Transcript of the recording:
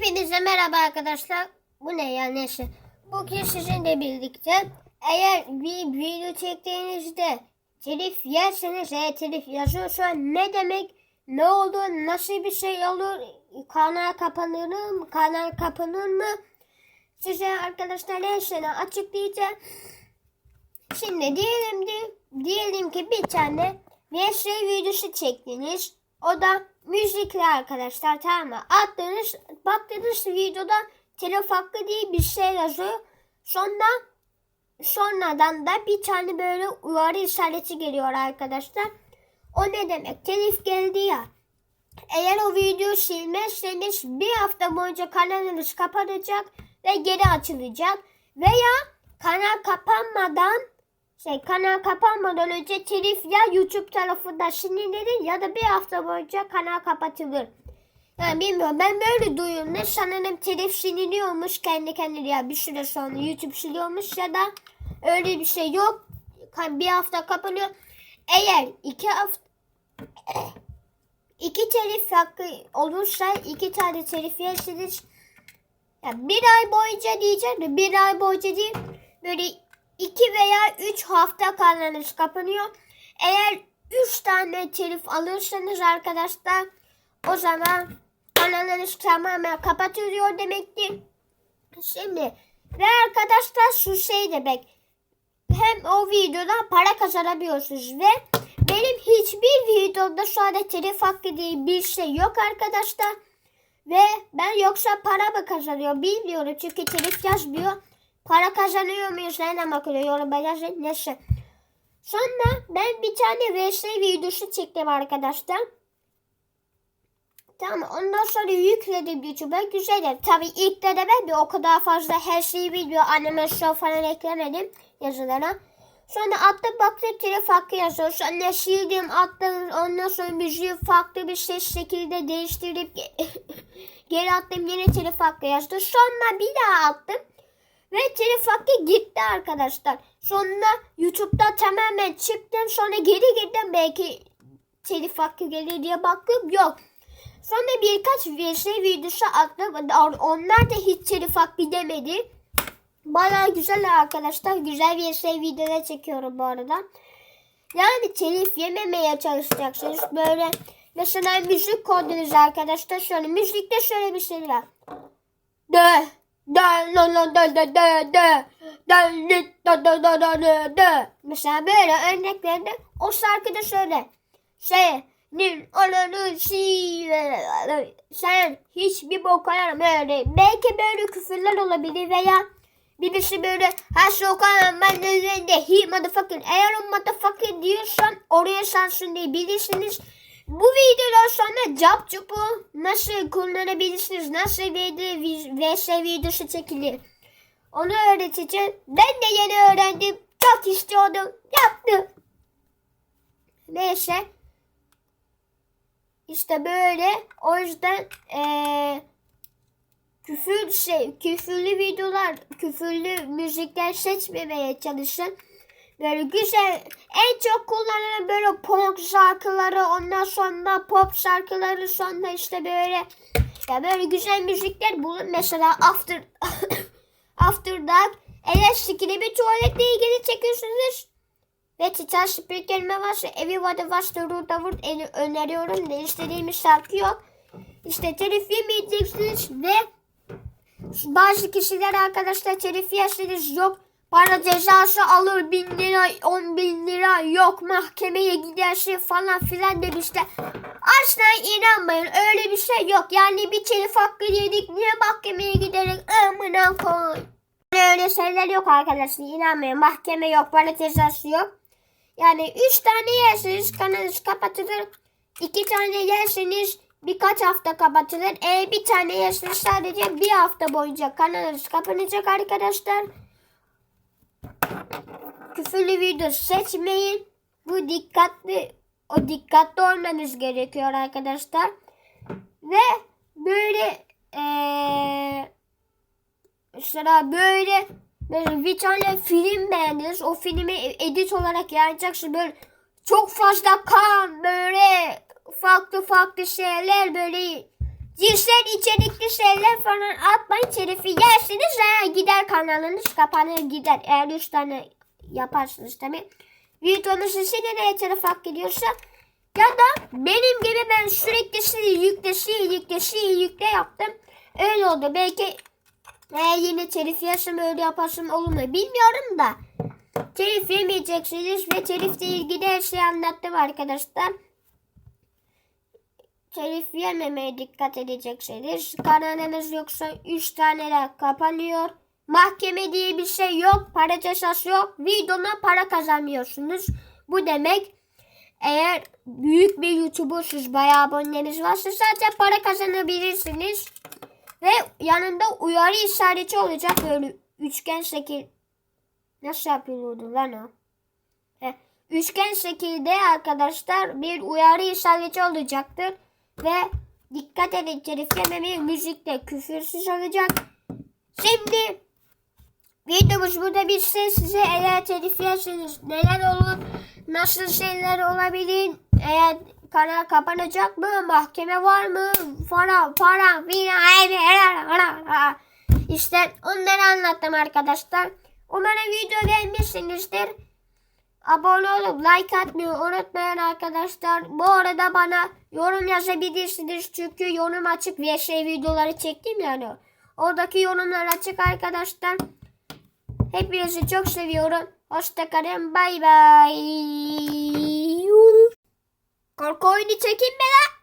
Hepinize merhaba arkadaşlar. Bu ne ya neyse. Bugün sizinle birlikte eğer bir video çektiğinizde telif yerseniz eğer telif yazıyorsa ne demek ne olur nasıl bir şey olur kanal kapanır mı kanal kapanır mı size arkadaşlar hepsini açıklayacağım. Şimdi diyelim ki diyelim ki bir tane VS videosu çektiniz. O da müzikli arkadaşlar tamam mı? Attığınız baktığınız videoda telef hakkı diye bir şey yazıyor. Sonra sonradan da bir tane böyle uyarı işareti geliyor arkadaşlar. O ne demek? Telif geldi ya. Eğer o videoyu silmezseniz bir hafta boyunca kanalınız kapanacak ve geri açılacak. Veya kanal kapanmadan şey kanal kapanmadan önce telif ya YouTube tarafından silinir ya da bir hafta boyunca kanal kapatılır. Yani bilmiyorum ben böyle duyuyorum. Ne sanırım telif siliniyormuş kendi kendine ya bir süre sonra YouTube siliyormuş ya da öyle bir şey yok. Bir hafta kapanıyor. Eğer iki hafta iki telif hakkı olursa iki tane telif yersiniz. Yani bir ay boyunca diyeceğim de bir ay boyunca değil böyle iki veya üç hafta kanalınız kapanıyor. Eğer üç tane telif alırsanız arkadaşlar o zaman kanalınız tamamen kapatılıyor demektir. Şimdi ve arkadaşlar şu şey demek hem o videodan para kazanabiliyorsunuz ve benim hiçbir videoda şu anda telif hakkı diye bir şey yok arkadaşlar. Ve ben yoksa para mı kazanıyor bilmiyorum çünkü telif yazmıyor. Para kazanıyor muyuz? Nereden bakıyor? Yoruma yazın. Sonra ben bir tane VS videosu çektim arkadaşlar. Tamam ondan sonra yükledim YouTube'a. Güzel. Tabii ilk de o kadar fazla her şeyi biliyor. Animasyon falan eklemedim yazılara. Sonra attım baktım telif hakkı yazıyor. Sonra sildim attım. Ondan sonra müziği farklı bir ses şekilde değiştirip geri attım. Yine telif hakkı yazdı. Sonra bir daha attım. Ve telif hakkı gitti arkadaşlar. Sonra YouTube'da tamamen çıktım. Sonra geri girdim. Belki telif hakkı gelir diye baktım. Yok. Sonra birkaç VS videosu attım. Onlar da hiç telif hakkı demedi. Baya güzel arkadaşlar. Güzel VS videolar çekiyorum bu arada. Yani telif yememeye çalışacaksınız. Böyle mesela müzik koydunuz arkadaşlar. Şöyle müzikte şöyle bir şey var. De la la da da da da da li da da da da da da Mesela böyle örneklerde o şarkıda şöyle. Şey nin olanı sen hiçbir bok böyle belki böyle küfürler olabilir veya birisi böyle her okuyan ben üzerinde he motherfucking eğer o motherfucking diyorsan oraya sansürleyebilirsiniz. Bu videodan sonra cap cupu nasıl kullanabilirsiniz, nasıl video, VS videosu çekilir onu öğreteceğim. Ben de yeni öğrendim. Çok istiyordum. Yaptım. Neyse. İşte böyle. O yüzden ee, küfür şey, küfürlü videolar, küfürlü müzikler seçmemeye çalışın. Böyle güzel en çok kullanılan böyle punk şarkıları ondan sonra pop şarkıları sonra işte böyle ya böyle güzel müzikler bulun. Mesela After After Dark sikili bir tuvaletle ilgili çekiyorsunuz ve Titan Speaker'ime varsa Everybody Was The Root Award öneriyorum. Ne istediğimiz şarkı yok. İşte telif yemeyeceksiniz ve bazı kişiler arkadaşlar telif yerseniz yok para cezası alır bin lira on bin lira yok mahkemeye gidersin falan filan demişler. Asla inanmayın öyle bir şey yok. Yani bir telif hakkı yedik niye mahkemeye giderek amına koy. Öyle şeyler yok arkadaşlar inanmayın mahkeme yok para cezası yok. Yani üç tane yerseniz kanalınız kapatılır. iki tane yerseniz birkaç hafta kapatılır. E bir tane yerseniz sadece bir hafta boyunca kanalınız kapanacak arkadaşlar küfürlü video seçmeyin. Bu dikkatli o dikkatli olmanız gerekiyor arkadaşlar. Ve böyle ee, mesela böyle böyle bir tane film beğendiniz. O filmi edit olarak yayınlayacaksınız. Böyle çok fazla kan böyle farklı farklı şeyler böyle cinsel içerikli şeyler falan atmayın. Telifi yersiniz ha, gider kanalınız kapanır gider. Eğer 3 tane yaparsınız tabii. Videonun sesi nereye telif hak ediyorsa ya da benim gibi ben sürekli sil yükle sil yükle sil yükle yaptım. Öyle oldu. Belki eğer yine telif yersem öyle yaparsam olur mu bilmiyorum da. Telif yemeyeceksiniz ve telifle ilgili her şeyi anlattım arkadaşlar. Telif yememeye dikkat edeceksiniz. Kanalınız yoksa 3 taneler kapanıyor. Mahkeme diye bir şey yok. Para cezası yok. Videona para kazanmıyorsunuz. Bu demek eğer büyük bir YouTuber'suz bayağı aboneniz varsa zaten para kazanabilirsiniz. Ve yanında uyarı işareti olacak böyle üçgen şekil. Nasıl yapıyordu lan o? Heh, Üçgen şekilde arkadaşlar bir uyarı işareti olacaktır. Ve dikkat edin telif yememeyi müzikte küfürsüz olacak. Şimdi videomuz burada bitsin. Size eğer telif neler olur? Nasıl şeyler olabilir? Eğer kanal kapanacak mı? Mahkeme var mı? Falan falan filan. İşte onları anlattım arkadaşlar. Umarım video beğenmişsinizdir. Abone olup like atmayı unutmayın arkadaşlar. Bu arada bana yorum yazabilirsiniz. Çünkü yorum açık ve şey videoları çektim yani. Oradaki yorumlar açık arkadaşlar. Hepinizi çok seviyorum. Hoşçakalın. Bay bay. Korku oyunu çekin be lan.